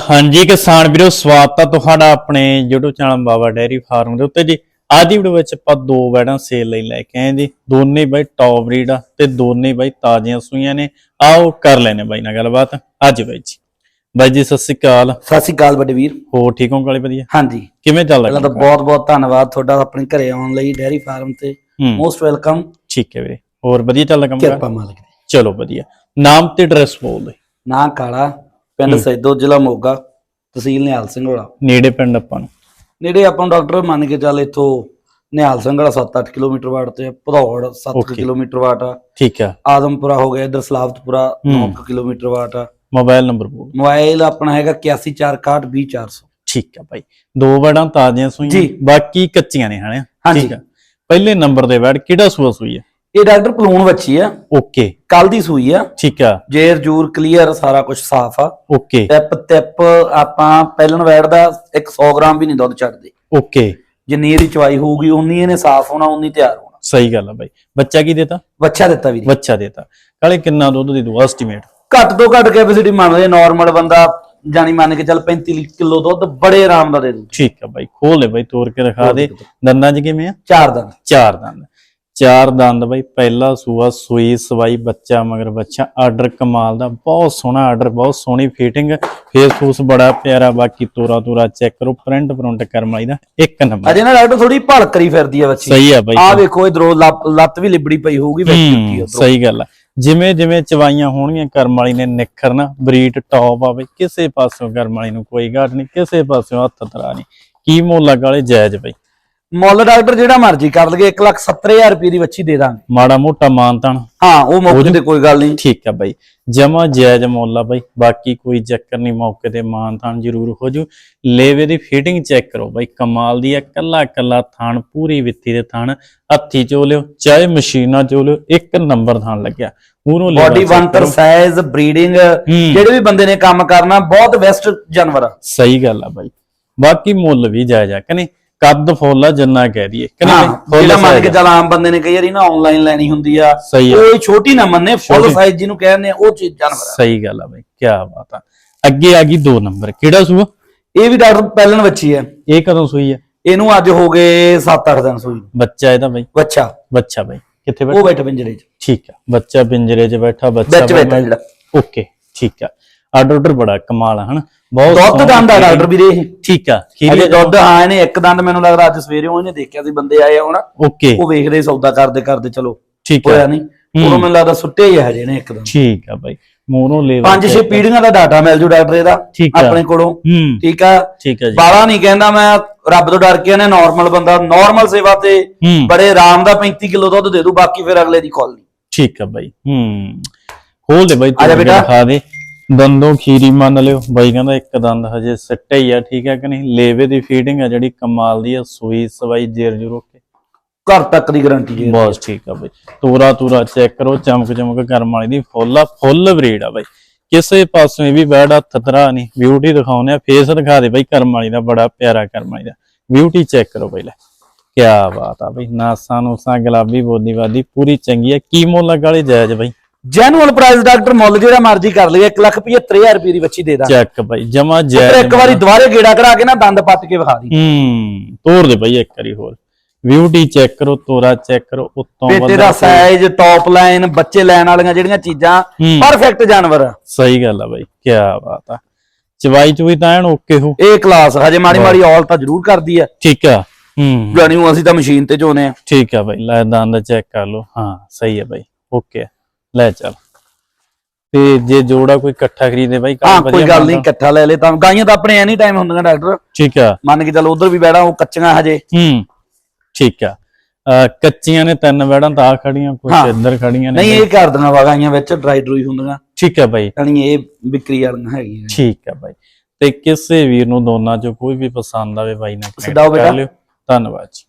ਹਾਂਜੀ ਕਿਸਾਨ ਵੀਰੋ ਸਵਾਗਤ ਹੈ ਤੁਹਾਡਾ ਆਪਣੇ YouTube channel Baba dairy farm ਦੇ ਉੱਤੇ ਜੀ। ਅੱਜ ਦੀ ਵੀਡੀਓ ਵਿੱਚ ਆਪਾਂ ਦੋ ਵੈੜਾਂ ਸੇਲ ਲਈ ਲੈ ਕੇ ਆਏ ਜੀ। ਦੋਨੇ ਬਾਈ ਟੌਪ ਬਰੀਡ ਆ ਤੇ ਦੋਨੇ ਬਾਈ ਤਾਜ਼ੀਆਂ ਸੂਈਆਂ ਨੇ। ਆਓ ਕਰ ਲੈਨੇ ਬਾਈ ਨਾਲ ਗੱਲਬਾਤ। ਅੱਜ ਬਾਈ ਜੀ। ਬਾਈ ਜੀ ਸਤਿ ਸ਼੍ਰੀ ਅਕਾਲ। ਸਤਿ ਸ਼੍ਰੀ ਅਕਾਲ ਵੱਡੇ ਵੀਰ। ਹੋਰ ਠੀਕ ਹੋ ਕਾਲੇ ਵਧੀਆ? ਹਾਂਜੀ। ਕਿਵੇਂ ਪਹਿਲਾਂ ਤਾਂ ਕੰਮ? ਬਹੁਤ ਬਹੁਤ ਧੰਨਵਾਦ ਤੁਹਾਡਾ ਆਪਣੇ ਘਰੇ ਆਉਣ ਲਈ ਡੈਰੀ ਫਾਰਮ ਤੇ। ਮੋਸਟ ਵੈਲਕਮ ਠੀਕ ਹੈ ਵੀਰੇ। ਹੋਰ ਵਧੀਆ ਚੱਲਦਾ ਕੰਮ ਕਿਰਪਾ ਮਾਲਕ ਚਲੋ ਵਧੀਆ। ਨਾਮ ਤੇ ਐਡਰੈਸ ਬੋਲ ਦੇ ਨਾਂ ਕਾਲਾ। ਪਿੰਡ। ਸੈਦੋ ਜ਼ਿਲ੍ਹਾ ਮੋਗਾ ਤਹਿਸੀਲ ਨਿਹਾਲ ਸਿੰਘ ਵਾਲਾ। ਨੇੜੇ ਪਿੰਡ ਆਪਾਂ ਨੂੰ। ਨੇੜੇ ਆਪਾਂ ਨੂੰ ਡਾਕਟਰ ਮੰਨ ਕੇ ਚੱਲ ਇੱਥੋਂ ਨਿਹਾਲ ਸਿੰਘ ਵਾਲਾ 7-8 ਕਿਲੋਮੀਟਰ ਵਾਟ ਤੇ ਭਦੌੜ 7 Okay. ਕਿਲੋਮੀਟਰ ਵਾਟ ਆ। ਠੀਕ ਆ। ਆਦਮਪੁਰਾ ਹੋ ਗਿਆ ਇਧਰ ਸਲਾਵਤਪੁਰਾ ਹੂੰ। 9 ਕਿਲੋਮੀਟਰ ਵਾਟ ਆ। ਮੋਬਾਈਲ ਨੰਬਰ ਬੋਲ। ਮੋਬਾਈਲ ਆਪਣਾ ਹੈਗਾ 8146620400 ਠੀਕ ਆ ਭਾਈ। ਦੋ ਵੜਾਂ ਤਾਜ਼ੀਆਂ ਸੂਈਆਂ। ਬਾਕੀ ਕੱਚੀਆਂ ਨੇ ਹਣੇ। ਠੀਕ ਆ। ਪਹਿਲੇ ਨੰਬਰ ਦੇ ਵੜ ਕਿਹੜਾ ਸੂਆ ਸੂਈ ਇਹ ਡਾਕਟਰ ਪਲੂਣ ਬੱਚੀ ਆ। ਓਕੇ। ਕੱਲ ਦੀ ਸੂਈ ਆ। ਠੀਕ ਆ। ਜੇਰ ਜੂਰ ਕਲੀਅਰ ਸਾਰਾ ਕੁਝ ਸਾਫ਼ ਆ। ਓਕੇ। ਟਿਪ ਟਿਪ ਆਪਾਂ ਪਹਿਲਣ ਵੈੜ ਦਾ 100 ਗ੍ਰਾਮ ਵੀ ਨਹੀਂ ਦੁੱਧ ਛੱਡਦੇ ਓਕੇ। ਜਿੰਨੀ ਇਹਦੀ ਚਵਾਈ ਹੋਊਗੀ ਉਨੀ ਇਹਨੇ ਸਾਫ਼ ਹੋਣਾ ਉਨੀ ਤਿਆਰ ਹੋਣਾ। ਸਹੀ ਗੱਲ ਆ ਭਾਈ ਬੱਚਾ ਕੀ ਦੇਤਾ? ਬੱਚਾ ਦਿੱਤਾ ਵੀ ਬੱਚਾ ਦੇਤਾ। ਕਾਲੇ ਕਿੰਨਾ ਦੁੱਧ ਦੇ ਦੂ ਐਸਟੀਮੇਟ ਘੱਟ ਤੋਂ ਘੱਟ ਕੈਪੈਸਿਟੀ ਮੰਨਦੇ ਨਾਰਮਲ ਬੰਦਾ ਜਾਨੀ ਮੰਨ ਕੇ ਚੱਲ 35 ਕਿਲੋ ਦੁੱਧ ਬੜੇ ਆਰਾਮ ਦਾ ਦੇ ਦੂ ਠੀਕ ਆ ਭਾਈ ਖੋਲ ਲੈ ਭਾਈ ਤੋੜ ਕੇ ਦਿਖਾ ਦੇ। ਦੰਦਾਂ 'ਚ ਕਿਵੇਂ ਆ? ਚਾਰ ਦਿਨ ਚਾਰ ਦੰਦ। ਚਾਰ ਦੰਦ ਬਾਈ ਪਹਿਲਾ ਸੂਆ ਸੂਈ ਸਵਾਈ ਬੱਚਾ ਮਗਰ ਬੱਚਾ ਆਰਡਰ ਕਮਾਲ ਦਾ ਬਹੁਤ ਸੋਹਣਾ ਆਰਡਰ ਬਹੁਤ ਸੋਹਣੀ ਫਿਟਿੰਗ ਫੇਸ ਫੂਸ ਬੜਾ ਪਿਆਰਾ ਬਾਕੀ ਤੋਰਾ ਤੋਰਾ ਚੈੱਕ ਕਰੋ ਪ੍ਰਿੰਟ ਪ੍ਰਿੰਟ ਕਰਮ ਵਾਲੀ ਦਾ ਇੱਕ ਨੰਬਰ ਅਜੇ ਨਾ ਡਾਕਟਰ ਥੋੜੀ ਭਲਕ ਕਰੀ ਫਿਰਦੀ ਆ ਬੱਚੀ। ਸਹੀ ਆ ਬਾਈ। ਆ ਵੇਖੋ ਇਧਰੋਂ ਲੱਤ ਵੀ ਲਿਬੜੀ ਪਈ ਹੋਊਗੀ ਵਿੱਚ। ਸਹੀ ਗੱਲ ਆ। ਜਿਵੇਂ ਜਿਵੇਂ ਚਵਾਈਆਂ ਹੋਣਗੀਆਂ ਕਰਮ ਵਾਲੀ ਨੇ ਨਿਖਰਨਾ ਬਰੀਡ ਟੌਪ ਆਵੇ ਕਿਸੇ ਪਾਸਿਓਂ ਕਰਮ ਵਾਲੀ ਨੂੰ ਕੋਈ ਘਾਟ ਨਹੀਂ ਕਿਸੇ ਪਾਸਿਓਂ ਹੱਥ ਤਰਾ ਨਹੀਂ। ਕੀ ਮੁੱਲ ਲੱਗ ਵਾਲੇ ਜਾਇਜ਼ ਬਈ। ਮੁੱਲ ਡਾਕਟਰ ਜਿਹੜਾ ਮਰਜ਼ੀ ਕਰ ਲਗੇ 170000 ਰੁਪਏ ਦੀ ਬੱਚੀ ਦੇ ਦਾਂਗੇ। ਮਾੜਾ ਮੋਟਾ ਮਾਨਤਾਨ ਹਾਂ ਉਹ ਮੌਕੇ ਤੇ ਕੋਈ ਗੱਲ ਨਹੀਂ। ਠੀਕ ਆ ਬਾਈ। ਜਮਾ ਜਾਇਜ਼ ਮੁੱਲ ਆ ਬਾਈ। ਬਾਕੀ ਕੋਈ ਚੱਕਰ ਨਹੀਂ ਮੌਕੇ ਤੇ ਮਾਨਤਾਨ ਜ਼ਰੂਰ ਹੋ ਜੂ। ਲੇਵੇ ਦੀ ਫਿਟਿੰਗ ਚੈੱਕ ਕਰੋ ਬਾਈ। ਕਮਾਲ ਦੀ ਆ ਕੱਲਾ ਕੱਲਾ ਥਾਣ ਪੂਰੀ ਵਿੱਥੀ ਦੇ ਥਾਣ। ਹੱਥੀ ਚੋ ਲਿਓ ਚਾਹੇ ਮਸ਼ੀਨਾਂ ਚੋ ਲਿਓ ਇੱਕ ਨੰਬਰ ਥਾਣ ਲੱਗਿਆ। ਮੂਹਰੋਂ level ਬਾਡੀ ਕਰੋ। Size breeding. ਜਿਹੜੇ ਵੀ ਬੰਦੇ ਨੇ ਕੰਮ ਕਰਨਾ ਬਹੁਤ ਬੈਸਟ ਜਾਨਵਰ ਆ। ਸਹੀ ਗੱਲ ਆ ਬਾਈ। ਬਾਕੀ ਮੁੱਲ ਵੀ ਜਾਇਜ਼ ਆ ਕਨੇ ਕੱਦ ਫੁੱਲ ਆ ਜਿੰਨਾ ਕਹਿ ਦਈਏ। ਹਾਂ ਜਿਹੜਾ ਮੰਨ ਕੇ size ਆ। ਚੱਲ ਆਮ ਬੰਦੇ ਨੇ ਕਈ ਵਾਰੀ ਨਾ ਆਨਲਾਈਨ ਲੈਣੀ ਹੁੰਦੀ ਆ। ਸਹੀ ਆ। ਕੋਈ ਛੋਟੀ ਨਾ ਮੰਨੇ ਫੁੱਲ ਛੋਟੀ। ਸਾਈਜ਼ ਜਿਹਨੂੰ ਕਹਿੰਦੇ ਆ ਉਹ ਚੀਜ਼ ਜਾਨਵਰ ਆ। ਸਹੀ ਗੱਲ ਆ ਬਾਈ ਕੀ ਬਾਤ ਆ। ਅੱਗੇ ਆ ਗਈ 2 ਨੰਬਰ। ਕਿਹੜਾ ਸੂਆ? ਇਹ ਵੀ ਡਾਕਟਰ ਪਹਿਲਣ ਬੱਚੀ ਆ ਇਹ ਕਦੋਂ ਸੂਈ ਆ? ਇਹਨੂੰ ਅੱਜ ਹੋ ਗਏ 7-8 ਦਿਨ ਸੂਈ। ਨੂੰ। ਬੱਚਾ ਇਹਦਾ ਬਾਈ? ਬੱਚਾ ਬੱਚਾ ਬਾਈ। ਕਿੱਥੇ ਬੈਠਾ ਉਹ ਬੈਠ? ਪਿੰਜਰੇ 'ਚ। ਠੀਕ ਆ ਬੱਚਾ ਪਿੰਜਰੇ 'ਚ ਬੈਠਾ ਬੱਚਾ ਵਿੱਚ ਬੈਠਾ ਜਿਹੜਾ। ਓਕੇ ਠੀਕ ਆ। ਆਰਡਰ ਆਰਡਰ ਬੜਾ ਕਮਾਲ ਆ ਹਨਾ? ਬਹੁਤ ਦੁੱਧ ਦੰਦ ਆ ਡਾਕਟਰ ਵੀਰੇ ਇਹ। ਠੀਕ ਆ ਅਜੇ ਦੁੱਧ ਹਾਂ ਇਹਨੇ ਇੱਕ ਦੰਦ ਮੈਨੂੰ ਲੱਗਦਾ ਅੱਜ ਸਵੇਰੇ ਉਹਨੇ ਦੇਖਿਆ ਸੀ ਬੰਦੇ ਆਏ ਹੁਣ। ਓਕੇ ਉਹ ਵੇਖਦੇ ਸੌਦਾ ਕਰਦੇ ਕਰਦੇ ਚਲੋ ਠੀਕ ਹੋਇਆ ਨਹੀਂ। ਉਦੋਂ ਮੈਨੂੰ ਲੱਗਦਾ ਸੁੱਟੇ ਹੀ ਹਜੇ ਨੇ ਇੱਕਦਮ ਠੀਕ ਆ ਬਾਈ ਮੂੰਹੋਂ ਲੈ ਪੰਜ ਛੇ ਪੀੜ੍ਹੀਆਂ ਦਾ ਡਾਟਾ ਮਿਲ ਜੂ ਡਾਕਟਰ ਇਹਦਾ। ਆਪਣੇ ਕੋਲੋਂ। ਠੀਕ ਆ ਠੀਕ ਆ ਜੀ। ਬਾਲਾ ਨਹੀਂ ਕਹਿੰਦਾ ਮੈਂ ਰੱਬ ਤੋਂ ਡਰ ਕੇ ਇਹਨੇ ਨਾਰਮਲ ਬੰਦਾ ਨਾਰਮਲ ਸੇਵਾ ਤੇ ਬੜੇ ਆਰਾਮ ਦਾ 35 ਕਿਲੋ ਦੁੱਧ ਦੇ ਦੂ ਬਾਕੀ ਫਿਰ ਅਗਲੇ ਦੀ ਕਾਲ ਨਹੀਂ ਠੀਕ ਆ ਬਾਈ ਹੂੰ। ਖੋਲ ਦੇ ਬਾਈ ਤੂੰ। ਦਿਖਾ ਦੇ। ਦੰਦੋਂ ਖੀਰੀ ਮੰਨ ਲਿਓ। ਬਾਈ ਕਹਿੰਦਾ ਇੱਕ ਦੰਦ ਹਜੇ ਸਿੱਟੇ ਹੀ ਆ ਠੀਕ ਆ ਕਿ ਨਹੀਂ? ਲੇਵੇ ਦੀ ਫੀਡਿੰਗ ਆ ਜਿਹੜੀ ਕਮਾਲ ਦੀ ਆ ਸੂਈ ਸਵਾਈ ਜੇਰ ਜੁਰੋ ਕੇ। ਘਰ ਤੱਕ ਦੀ ਗਾਰੰਟੀ ਜੀ ਬਸ ਠੀਕ ਆ ਬਾਈ। ਤੂਰਾ ਤੂਰਾ ਚੈੱਕ ਕਰੋ ਚਮਕ ਚਮਕ ਕਰਮ ਵਾਲੀ ਦੀ ਫੁੱਲ ਆ ਫੁੱਲ ਬਰੀਡ ਆ ਬਾਈ। ਕਿਸੇ ਪਾਸੋਂ ਵੀ ਬੈਡ ਹੱਥ ਤਰਾ ਨਹੀਂ। ਬਿਊਟੀ ਦਿਖਾਉਨੇ ਆ ਫੇਸ ਦਿਖਾ ਦੇ ਬਾਈ ਕਰਮ ਵਾਲੀ ਦਾ ਬੜਾ ਪਿਆਰਾ ਕਰਮ ਵਾਲੀ ਦਾ। ਬਿਊਟੀ ਚੈੱਕ ਕਰੋ ਪਹਿਲਾਂ ਕੀ ਬਾਤ ਆ ਬਾਈ। ਨਾਸਾਂ ਨੂਸਾਂ ਗੁਲਾਬੀ ਬੋਦੀ ਵਾਦੀ ਪੂਰੀ ਚੰਗੀ ਆ। ਕੀ ਮੁੱਲ ਲੱਗ ਵਾਲੇ ਜਾਇਜ਼ ਬਾਈ। ਜੈਨੂਅਲ ਪ੍ਰਾਈਸ ਡਾਕਟਰ ਮੁੱਲ ਜਿਹੜਾ ਮਰਜ਼ੀ ਕਰ ਲਈਏ 175000 ਰੁਪਏ ਦੀ ਬੱਚੀ ਦੇ ਦਾਂ ਚੈੱਕ ਬਾਈ ਜਮਾ ਜਾਇਜ਼ ਇੱਕ ਵਾਰੀ ਦੁਬਾਰੇ ਗੇੜਾ ਕਰਾ ਕੇ ਨਾ ਦੰਦ ਪੱਟ ਕੇ ਵਿਖਾ ਦੀ। ਹੂੰ ਤੋੜ ਦੇ ਬਾਈ ਇੱਕ ਵਾਰੀ ਹੋਰ। ਬਿਊਟੀ ਚੈੱਕ ਕਰੋ ਤੋਰਾ ਚੈੱਕ ਕਰੋ ਉੱਤੋਂ ਬੰਦਾ ਦਾ ਕੋਈ- ਸਾਈਜ਼ ਟੌਪ ਲਾਈਨ ਬੱਚੇ ਲੈਣ ਵਾਲੀਆਂ ਜਿਹੜੀਆਂ ਚੀਜ਼ਾਂ। ਪਰਫੈਕਟ ਜਾਨਵਰ। ਸਹੀ ਗੱਲ ਆ ਬਾਈ ਕੀ ਬਾਤ ਆ। ਚਵਾਈ ਚੁਈ ਤਾਂ ਐਨ ਓਕੇ ਹੋ। ਇਹ ਕਲਾਸ ਹਜੇ ਮਾੜੀ ਮਾੜੀ ਔਲ ਤਾਂ ਜ਼ਰੂਰ ਕਰਦੀ ਆ। ਠੀਕ ਆ ਹੂੰ। ਜਾਨੀ ਅਸੀਂ ਤਾਂ ਮਸ਼ੀਨ ਤੇ ਚੋਨੇ ਆ। ਠੀਕ ਆ ਬਾਈ ਲੈ ਦੰਦ ਚੈੱਕ ਕਰ ਲਓ। ਹਾਂ ਸਹੀ ਆ ਬਾਈ ਓਕੇ। ਲੈ ਚੱਲ। ਤੇ ਜੇ ਜੋੜਾ ਕੋਈ ਇਕੱਠਾ ਖਰੀਦੇ ਬਾਈ ਕੰਮ ਹਾਂ ਵਧੀਆ ਕੋਈ ਗੱਲ ਨਹੀਂ। ਇਕੱਠਾ ਲੈ ਲੈ ਤਾਂ। ਗਾਈਆਂ ਤਾਂ ਆਪਣੇ ਐਨੀ ਟਾਈਮ ਹੁੰਦੀਆਂ ਡਾਕਟਰ। ਠੀਕ ਆ। ਮੰਨ ਕੇ ਚੱਲ ਉਧਰ ਵੀ ਬੈੜਾ ਉਹ ਕੱਚੀਆਂ ਹਜੇ। ਹੂੰ ਠੀਕ ਆ। ਕੱਚੀਆਂ ਨੇ ਤਿੰਨ ਵੜਾਂ ਤਾਂ ਖੜੀਆਂ ਕੁਝ ਹਾਂ। ਇੱਧਰ ਖੜੀਆਂ ਨੇ ਨਹੀਂ ਇਹ ਕਰ ਦਿੰਦਾ ਵਾ ਗਾਈਆਂ ਵਿੱਚ ਡਰਾਈ ਡਰੂਈ ਹੁੰਦੀਆਂ। ਠੀਕ ਆ ਬਾਈ। ਯਾਨੀ ਇਹ ਵਿਕਰੀ ਵਾਲੀਆਂ ਹੈਗੀਆਂ ਠੀਕ ਆ ਬਾਈ। ਤੇ ਕਿਸੇ ਵੀਰ ਨੂੰ ਦੋਨਾਂ ਚੋਂ ਕੋਈ ਵੀ ਪਸੰਦ ਆਵੇ ਬਾਈ ਛਡਾਓ ਕਰ। ਲਿਓ। ਧੰਨਵਾਦ ਜੀ।